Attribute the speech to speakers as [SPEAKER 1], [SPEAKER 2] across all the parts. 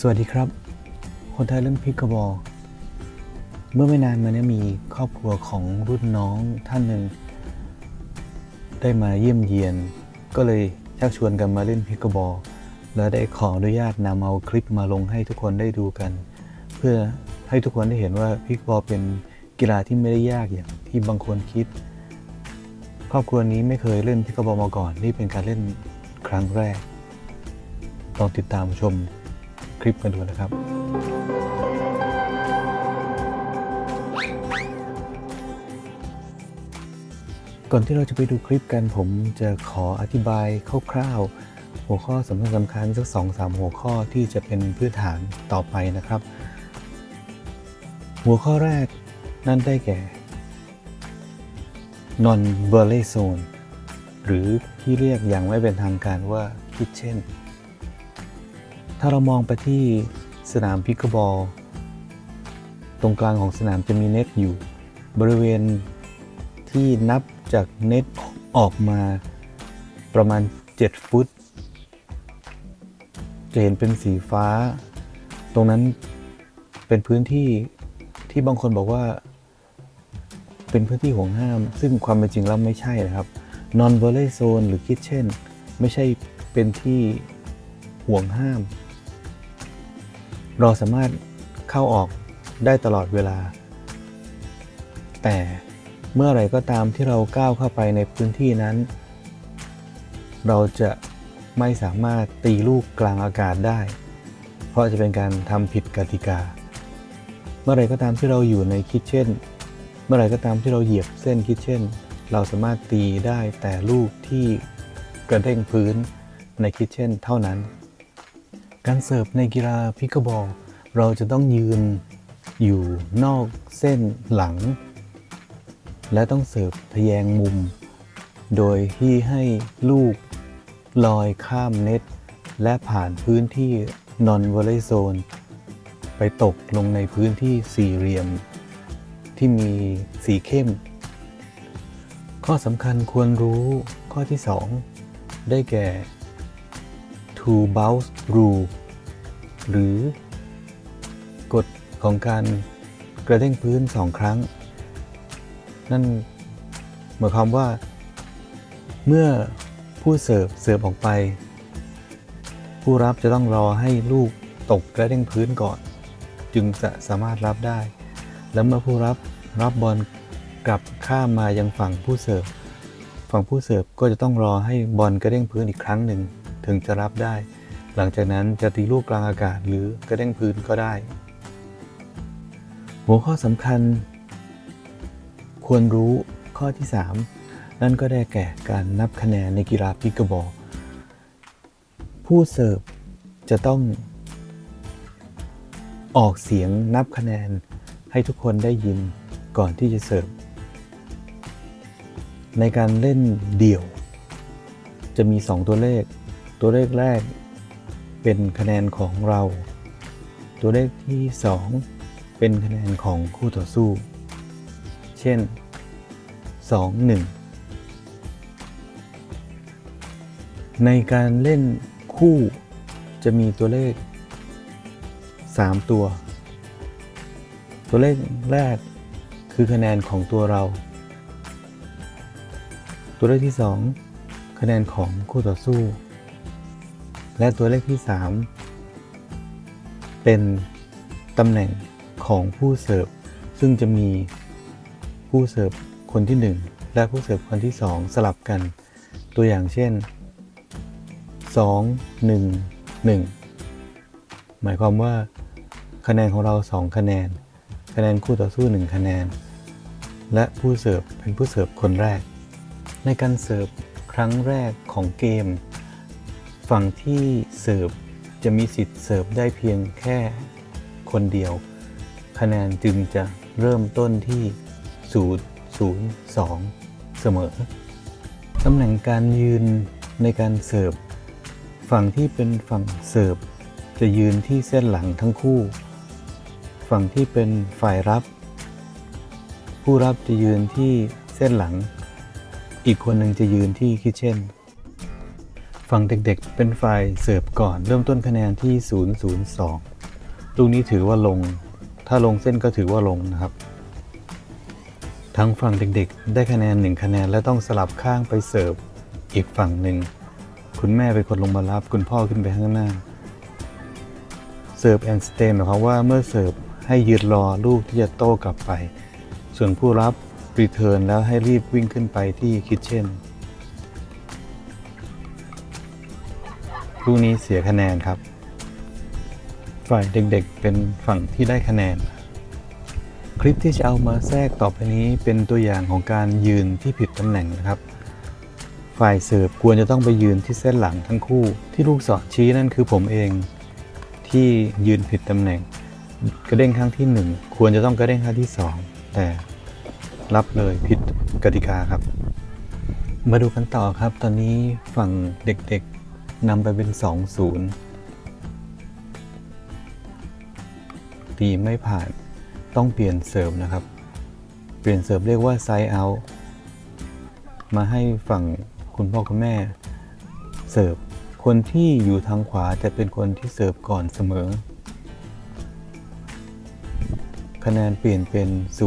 [SPEAKER 1] สวัสดีครับ คนไทยเล่นพิกบอลเมื่อไม่นานมานี้มีครอบครัวของรุ่นน้องท่านหนึ่ง ได้มาเยี่ยมเยียน ก็เลยชักชวนกันมาเล่นพิกบอลและได้ขออนุญาตนำเอาคลิปมาลงให้ทุกคนได้ดูกัน เพื่อให้ทุกคนได้เห็นว่าพิกบอลเป็นกีฬาที่ไม่ได้ยากอย่างที่บางคนคิด ครอบครัวนี้ไม่เคยเล่นพิกบอลมาก่อน นี่เป็นการเล่นครั้งแรกลองติดตามชม คลิปกันดูนะครับ ก่อนที่เราจะไปดูคลิปกันผมจะขออธิบายคร่าวๆ หัวข้อสำคัญสำคัญสักสองสามหัวข้อที่จะเป็นพื้นฐานต่อไปนะครับ หัวข้อแรกนั่นได้แก่ non v o l l e y zone หรือที่เรียกอย่างไม่เป็นทางการว่า kitchen ถ้าเรามองไปที่สนามพิกบอล ตรงกลางของสนามจะมีเน็ตอยู่ บริเวณที่นับจากเน็ตออกมาประมาณ 7 ฟุต จะเห็นเป็นสีฟ้า ตรงนั้นเป็นพื้นที่ที่บางคนบอกว่า เป็นพื้นที่ห่วงห้าม ซึ่งความเป็นจริงแล้วไม่ใช่นะครับ non v o l l e y zone หรือ kitchen ไม่ใช่เป็นที่ห่วงห้าม เราสามารถเข้าออกได้ตลอดเวลา แต่เมื่อไรก็ตามที่เราก้าวเข้าไปในพื้นที่นั้น เราจะไม่สามารถตีลูกกลางอากาศได้ เพราะจะเป็นการทำผิดกติกา เมื่อไรก็ตามที่เราอยู่ในคิทเช่น เมื่อไรก็ตามที่เราเหยียบเส้นคิทเช่น เราสามารถตีได้แต่ลูกที่กระเด้งพื้นในคิทเช่นเท่านั้น การเสิร์ฟในกีฬาพิกกบอลเราจะต้องยืนอยู่นอกเส้นหลัง และต้องเสิร์ฟทะแยงมุม โดยที่ให้ลูกลอยข้ามเน็ต และผ่านพื้นที่นอนวอลเลย์โซน ไปตกลงในพื้นที่สี่เหลี่ยม ที่มีสีเข้ม ข้อสำคัญควรรู้ข้อที่ 2 ได้แก่ to bounce rule หรือกฎของการกระเด้งพื้นสองครั้ง นั่นหมายความว่า เมื่อผู้เสิร์ฟเสิร์ฟออกไป ผู้รับจะต้องรอให้ลูกตกกระเด้งพื้นก่อน จึงจะสามารถรับได้ แล้วเมื่อผู้รับรับบอลกลับข้ามมายังฝั่งผู้เสิร์ฟฝั่งผู้เสิร์ฟก็จะต้องรอให้บอลกระเด้งพื้นอีกครั้งหนึ่ง ถึงจะรับได้ หลังจากนั้นจะตีลูกกลางอากาศหรือกระเด้งพื้นก็ได้ หัวข้อสำคัญ ควรรู้ข้อที่ 3 นั่นก็ได้แก่การนับคะแนนในกีฬาพิกกบอลผู้เสิร์ฟจะต้องออกเสียงนับคะแนนให้ทุกคนได้ยินก่อนที่จะเสิร์ฟ ในการเล่นเดี่ยว จะมี 2 ตัวเลข ตัวเลขแรกเป็นคะแนนของเรา ตัวเลขที่ 2 เป็นคะแนนของคู่ต่อสู้ เช่น 2 1 ในการเล่นคู่จะมีตัวเลข 3 ตัว ตัวเลขแรกคือคะแนนของตัวเรา ตัวเลขที่ 2 คะแนนของคู่ต่อสู้ และตัวเลขที่ 3 เป็นตำแหน่งของผู้เสิร์ฟ ซึ่งจะมีผู้เสิร์ฟคนที่ 1 และผู้เสิร์ฟคนที่ 2 สลับกัน ตัวอย่างเช่น 2 1 1 หมายความว่า คะแนนของเรา 2 คะแนน คะแนนคู่ต่อสู้ 1 คะแนน และผู้เสิร์ฟเป็นผู้เสิร์ฟคนแรก ในการเสิร์ฟครั้งแรกของเกม ฝั่งที่เสิร์ฟจะมีสิทธิ์เสิร์ฟได้เพียงแค่คนเดียว คะแนนจึงจะเริ่มต้นที่ 0 0 2 เสมอ ตำแหน่งการยืนในการเสิร์ฟ ฝั่งที่เป็นฝั่งเสิร์ฟ จะยืนที่เส้นหลังทั้งคู่ ฝั่งที่เป็นฝ่ายรับ ผู้รับจะยืนที่เส้นหลัง อีกคนหนึ่งจะยืนที่คิเช่น ฝั่งเด็กๆ เป็นฝ่ายเสิร์ฟก่อนเริ่มต้นคะแนนที่ 002 ลูกนี้ถือว่าลง ถ้าลงเส้นก็ถือว่าลงนะครับทั้งฝั่งเด็กๆ ได้คะแนน 1 คะแนนและต้องสลับข้างไปเสิร์ฟอีกฝั่งหนึ่ง คุณแม่เป็นคนลงมารับคุณพ่อขึ้นไปข้างหน้า เสิร์ฟแอนสเตนหมายความว่าเมื่อเสิร์ฟให้ยืนรอลูกที่จะโต้กลับไป ส่วนผู้รับรีเทิร์นแล้วให้รีบวิ่งขึ้นไปที่คิทเช่น ลูกนี้เสียคะแนนครับ ฝ่ายเด็กๆเป็นฝั่งที่ได้คะแนน คลิปที่จะเอามาแทรกต่อไปนี้เป็นตัวอย่างของการยืนที่ผิดตำแหน่งนะครับ ฝ่ายเสิร์ฟควรจะต้องไปยืนที่เส้นหลังทั้งคู่ ที่ลูกศรชี้นั่นคือผมเองที่ยืนผิดตำแหน่ง กระเด้งครั้งที่หนึ่งควรจะต้องกระเด้งครั้งที่สองแต่รับเลยผิดกติกาครับ มาดูกันต่อครับ ตอนนี้ฝั่งเด็กๆ นำไปเป็น 2-0 ตีไม่ผ่านต้องเปลี่ยนเสร์ฟนะครับ เปลี่ยนเสร์ฟเรียกว่าไซ d ์เอามาให้ฝั่งคุณพ่อคุณแม่เสิร์ฟคนที่อยู่ทางขวาจะเป็นคนที่เสิร์ฟก่อนเสมอ คะแนนเปลี่ยนเป็น 0-2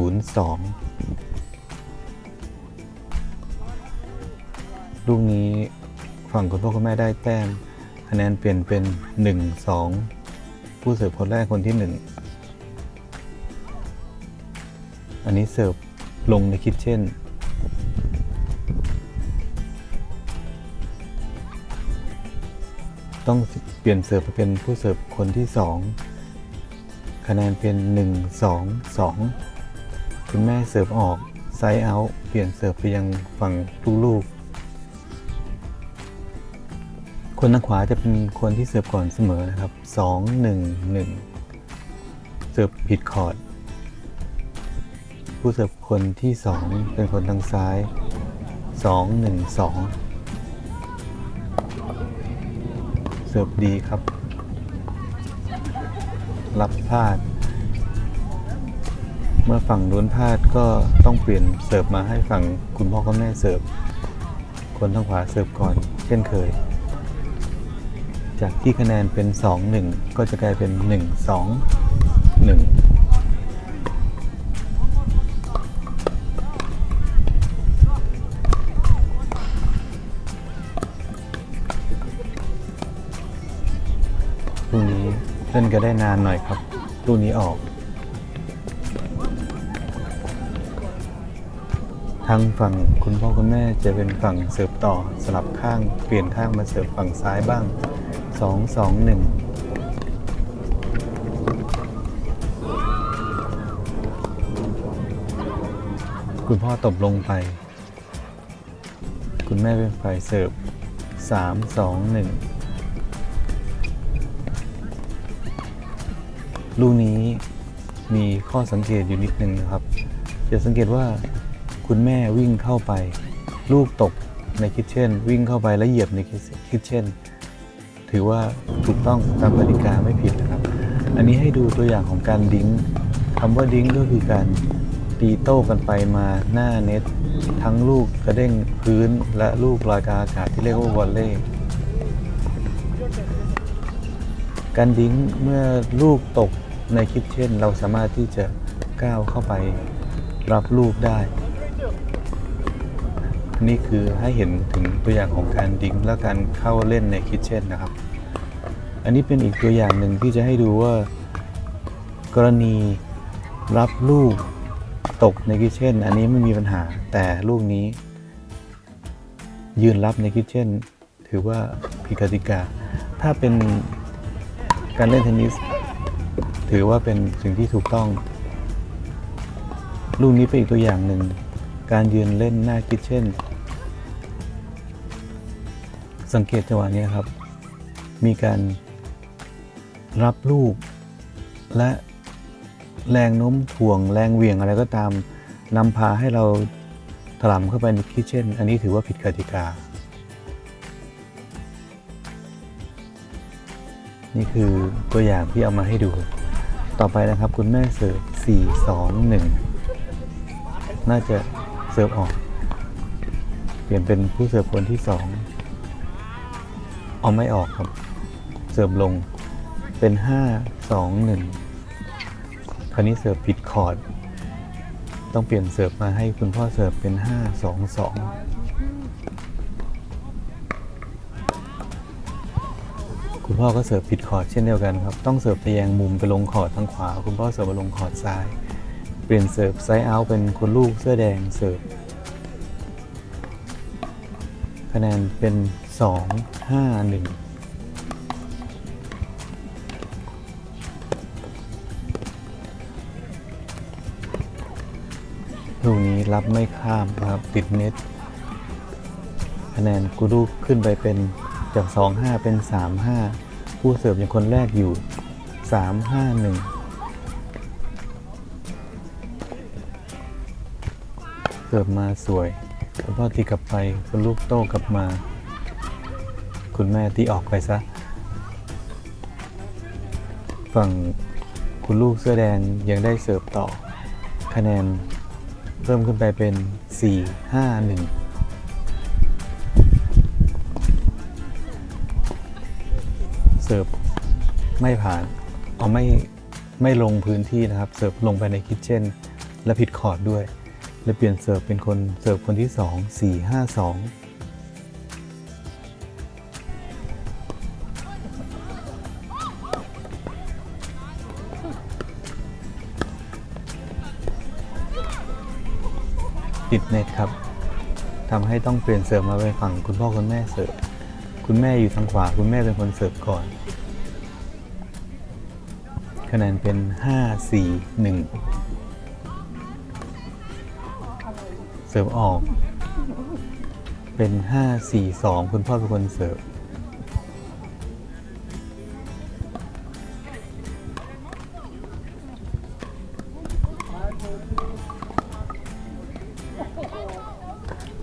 [SPEAKER 1] ลูกนี้ ฝั่งคุณพ่อคุณแม่ได้แต้มคะแนนเปลี่ยนเป็น 1-2 ผู้เสิร์ฟคนแรกคนที่ 1 อันนี้เสิร์ฟลงในคิทเช่นต้องเปลี่ยนเสิร์ฟไปเป็นผู้เสิร์ฟคนที่ 2 คะแนนเป็น 1 2 2 คุณแม่เสิร์ฟออกไซด์เอาเปลี่ยนเสิร์ฟไปยังฝั่งลูกๆ คนทางขวาจะเป็นคนที่เสิร์ฟก่อนเสมอนะครับ 2 1 1 เสิร์ฟผิดคอร์ด ผู้เสิร์ฟคนที่ 2 เป็นคนทางซ้าย 2 1 2 เสิร์ฟดีครับ รับพลาด เมื่อฝั่งนู้นพลาดก็ต้องเปลี่ยนเสิร์ฟมาให้ฝั่งคุณพ่อคุณแม่เสิร์ฟ คนทางขวาเสิร์ฟก่อน เช่นเคย จากที่คะแนนเป็น 2 1 ก็จะกลายเป็น 1 2 1 ลูกนี้เล่นก็ได้นานหน่อยครับ ลูกนี้ออก ทางฝั่งคุณพ่อคุณแม่จะเป็นฝั่งเสิร์ฟต่อสลับข้างเปลี่ยนข้างมาเสิร์ฟฝั่งซ้ายบ้าง 2 2 1คุณพ่อตบลงไป คุณแม่เป็นฝ่ายเสิร์ฟ3 2 1ลูกนี้มีข้อสังเกตอยู่นิดนึงนะครับ จะสังเกตว่าคุณแม่วิ่งเข้าไป ลูกตกในคิทเช่น วิ่งเข้าไปแล้วเหยียบในคิทเช่น ถือว่าถูกต้องตามกติกาไม่ผิดนะครับ อันนี้ให้ดูตัวอย่างของการดิ้งคำว่าดิ้งก็คือการตีโต้กันไปมาหน้าเน็ต ทั้งลูกกระเด้งพื้นและลูกลอยกลางอากาศที่เรียกว่าวอลเล่การดิ้งเมื่อลูกตกในคิดเช่น เราสามารถที่จะก้าวเข้าไปรับลูกได้ นี่คือให้เห็นถึงตัวอย่างของการดิ้งและการเข้าเล่นในคิดเช่นนะครับ อันนี้เป็นอีกตัวอย่างหนึ่งที่จะให้ดูว่า กรณีรับลูกตกในคิดเช่น อันนี้ไม่มีปัญหาแต่ลูกนี้ ยืนรับในคิดเช่น ถือว่าผิดกติกา ถ้าเป็นการเล่นเทนนิสถือว่าเป็นสิ่งที่ถูกต้อง ลูกนี้เป็นอีกตัวอย่างหนึ่ง การยืนเล่นหน้าคิดเช่น สังเกตจังหวะนี้ครับ มีการรับลูก และแรงโน้มถ่วง แรงเหวี่ยงอะไรก็ตามนำพาให้เราถลำเข้าไปในคิเช่น อันนี้ถือว่าผิดกติกา นี่คือตัวอย่างที่เอามาให้ดู ต่อไปนะครับคุณแม่เสิร์ฟ4 2 1 น่าจะเสิร์ฟออก เปลี่ยนเป็นผู้เสิร์ฟคนที่ 2 เอาไม่ออกครับ เสิร์ฟลงเป็นห้าสองหนึ่งคราวนี้เสิร์ฟผิดคอร์ด ต้องเปลี่ยนเสิร์ฟมาให้คุณพ่อเสิร์ฟเป็นห้าสองสองคุณพ่อก็เสิร์ฟผิดคอร์ดเช่นเดียวกันครับ ต้องเสิร์ฟทะแยงมุมไปลงคอร์ดทางขวา คุณพ่อเสิร์ฟมาลงคอร์ดซ้าย เปลี่ยนเสิร์ฟไซด์เอาเป็นคุณลูกเสื้อแดงเสิร์ฟคะแนนเป็น 2 5 1ลูกนี้รับไม่ข้ามนะครับติดเน็ตคะแนนกูรูขึ้นไปเป็นจาก 2 5 เป็น 3 5 ผู้เสิร์ฟยังคนแรกอยู่ 3 5 1 เสิร์ฟมาสวยคุณพ่อตีกลับไปคุณลูกโต้กลับมา คุณแม่ตีออกไปซะ ฝั่งคุณลูกเสื้อแดงยังได้เสิร์ฟต่อ คะแนนเพิ่มขึ้นไปเป็น 4 5 1เสิร์ฟไม่ผ่านเอาไม่ไม่ลงพื้นที่นะครับ เสิร์ฟลงไปในคิทเช่น และผิดคอร์ดด้วย และเปลี่ยนเสิร์ฟเป็นคนเสิร์ฟคนที่ 2 4 5 2 ติดเน็ตครับทำให้ต้องเปลี่ยนเสิร์ฟมาไปฝั่งคุณพ่อคุณแม่เสิร์ฟคุณแม่อยู่ทางขวาคุณแม่เป็นคนเสิร์ฟก่อน คะแนนเป็น 5 4 1 เสิร์ฟออก เป็น 5 4 2 คุณพ่อเป็นคนเสิร์ฟ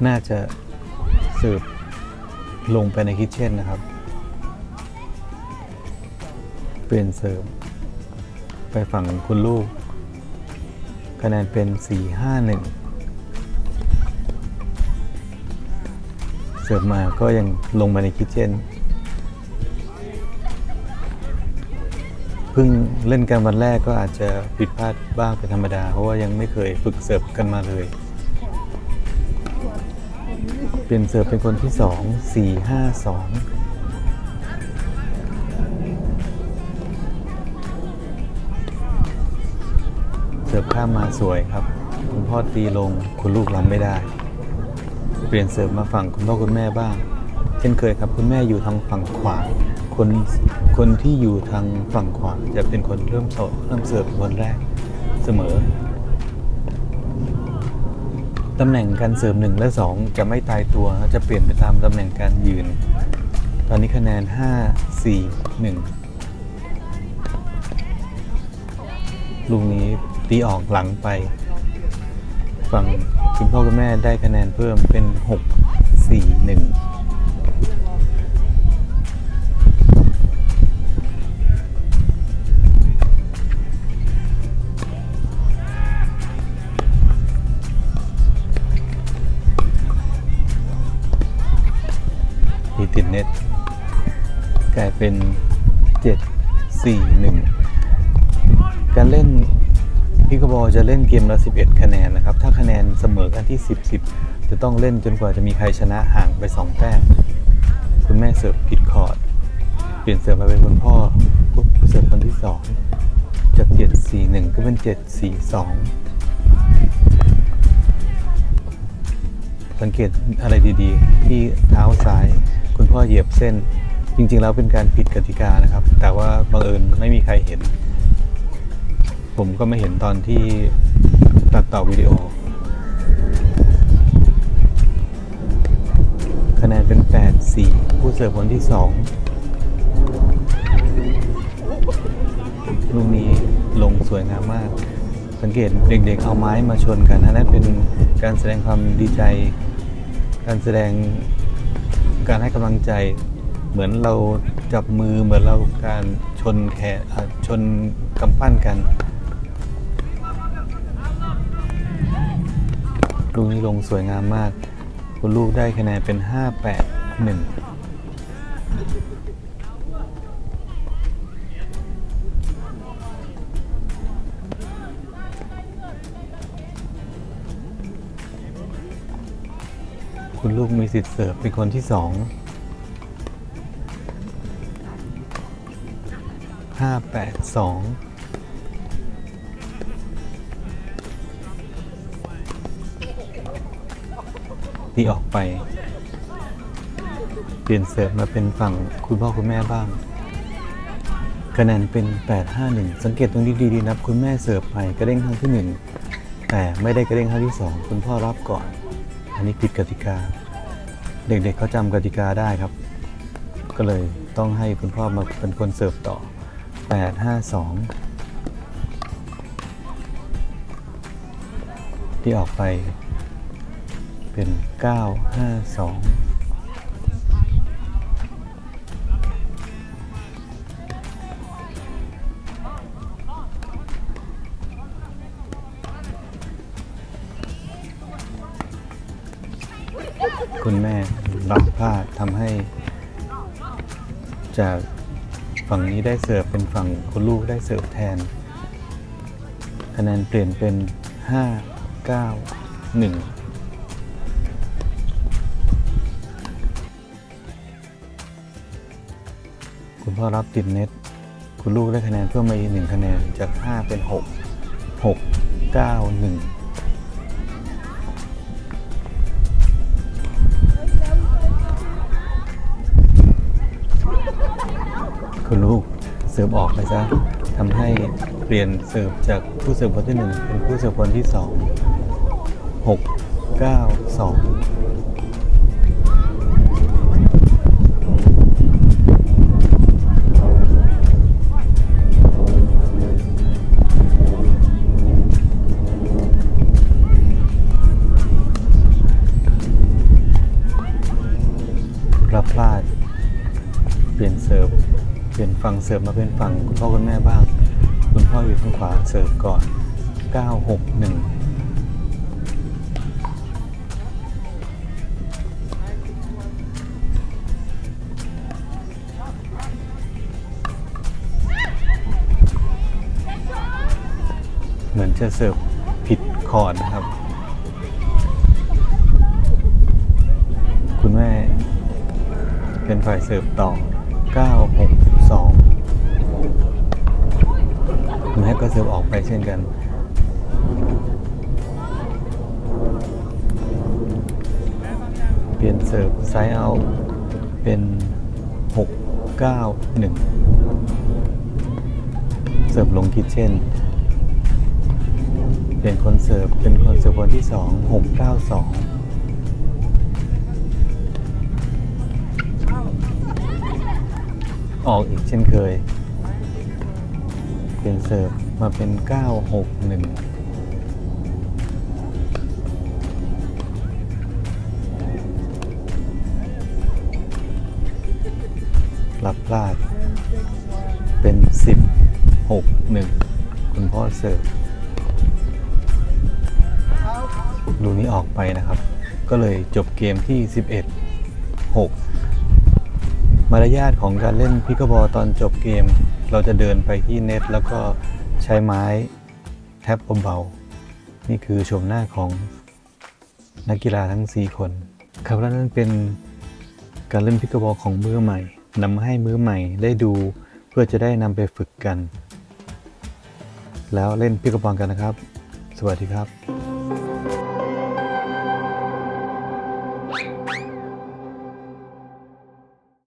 [SPEAKER 1] น่าจะเสิร์ฟลงไปในคิทเช่นนะครับ เปลี่ยนเสร์ฟไปฝั่งคุณลูก คะแนนเป็น 4 5 1 เสิร์ฟมาก็ยังลงมาในคิทเช่นเพิ่งเล่นกันวันแรกก็อาจจะผิดพลาดบ้างเป็นธรรมดา เพราะว่ายังไม่เคยฝึกเสิร์ฟกันมาเลย เปลี่ยนเสิร์ฟเป็นคนที่สองสี่ห้าสองเสิร์ฟข้ามมาสวยครับ คุณพ่อตีลงคุณลูกรับไม่ได้ เปลี่ยนเสิร์ฟมาฝั่งคุณพ่อคุณแม่บ้าง เช่นเคยครับ คุณแม่อยู่ทางฝั่งขวาคนคนที่อยู่ทางฝั่งขวาจะเป็นคนเริ่มเสิร์ฟเริ่มเสิร์ฟคนแรกเสมอ ตำแหน่งการเสริม 1 และ 2 จะไม่ตายตัวจะเปลี่ยนไปตามตำแหน่งการยืน ตอนนี้คะแนน 5 4 1 ลูกนี้ตีออกหลังไป ฝั่งคุณพ่อคุณแม่ได้คะแนนเพิ่มเป็น 6 4 1 น็ตกลายเป็น 7 4 1 การเล่นพิกบอลจะเล่นเกมละ 11 คะแนนนะครับ ถ้าคะแนนเสมอกันที่ 10 10 จะต้องเล่นจนกว่าจะมีใครชนะห่างไป 2 แต้มคุณแม่เสิร์ฟผิดคอร์ด เปลี่ยนเสิร์ฟมาเป็นคุณพ่อปุ๊บเสิร์ฟคนที่ 2 จาก 7 4 1 ก็เป็น 7 4 2 สังเกตอะไรดีๆ ที่เท้าซ้าย คุณพ่อเหยียบเส้น จริงๆแล้วเป็นการผิดกติกานะครับ แต่ว่าบังเอิญไม่มีใครเห็น ผมก็ไม่เห็นตอนที่ตัดต่อวิดีโอ คะแนนเป็น 8 4 ผู้เสิร์ฟคนที่ 2 ลูกนี้ลงสวยงามมาก สังเกตเด็กๆเอาไม้มาชนกันนะนั่นเป็นการแสดงความดีใจ การแสดง การให้กำลังใจ เหมือนเราจับมือเหมือนเราการชนแขนอะชนกำปั้นกันลูกนี้ลงสวยงามมาก คุณลูกได้คะแนนเป็น 5 คุณลูกมีสิทธิ์เสิร์ฟเป็นคนที่สองห้าแปดสองที่ออกไป เปลี่ยนเสิร์ฟมาเป็นฝั่งคุณพ่อคุณแม่บ้าง คะแนนเป็น 851 สังเกตตรงนี้ดีๆนับคุณแม่เสิร์ฟไปกระเด้งครั้งที่ 1 แต่ไม่ได้กระเด้งครั้งที่ 2 คุณพ่อรับก่อน อันนี้ผิดกติกา เด็กๆเขาจำกติกาได้ครับ ก็เลยต้องให้คุณพ่อมาเป็นคนเสิร์ฟต่อ 852 ที่ออกไปเป็น 952 คุณแม่รับพลาดทำให้ จากฝั่งนี้ได้เสิร์ฟเป็นฝั่งคุณลูกได้เสิร์ฟแทน คะแนนเปลี่ยนเป็น 5 9 1คุณพ่อรับติดเน็ต คุณลูกได้คะแนนเพิ่มมาอีกหนึ่งคะแนนจาก 5 เป็น 6 6 9 1 สิร์ฟออกไปซะทำให้เปลี่ยนเสิร์ฟจากผู้เสิร์ฟคนที่หนึ่งเป็นผู้เสิร์ฟคนที่สองหกเก้าสองรับพลาด เปลี่ยนเสิร์ฟ เปลี่ยนฝั่งเสิร์ฟมาเป็นฝั่งคุณพ่อคุณแม่บ้าง คุณพ่ออยู่ทางขวาเสิร์ฟก่อน 961เหมือนจะเสิร์ฟผิดคอร์ดนะครับ คุณแม่เป็นฝ่ายเสิร์ฟต่อ 96 คุณแม่ก็เสิร์ฟออกไปเช่นกันเปลี่ยนเสิร์ฟไซด์เอาเป็น 691 เสิร์ฟลงคิดเช่น เปลี่ยนคนเสิร์ฟเป็นคนเสิร์ฟคนที่ 2 692ออกอีกเช่นเคย ลี่ยนเสิร์ฟมาเป็น 961รับพลาด เป็น 10 6 1 คุณพ่อเสิร์ฟลูนี้ออกไปนะครับ ก็เลยจบเกมที่ 11 6 มารยาทของการเล่นพิกบอลตอนจบเกม เราจะเดินไปที่เน็ตแล้วก็ใช้ไม้แท็บเบาๆนี่คือชมหน้าของนักกีฬาทั้ง 4 คน ครับแล้วนั่นเป็นการเล่นพิกกบอลของมือใหม่นำมาให้มือใหม่ได้ดูเพื่อจะได้นำไปฝึกกัน แล้วเล่นพิกกบอลกันนะครับ สวัสดีครับ